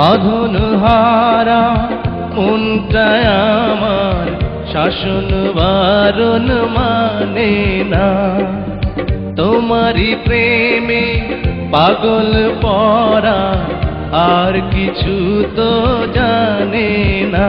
বাঁধন হারা, মনটায় আমার শাসন বারণ মানে না। তোমারই প্রেমে পাগল পরা, আর কিছু তো জানে না।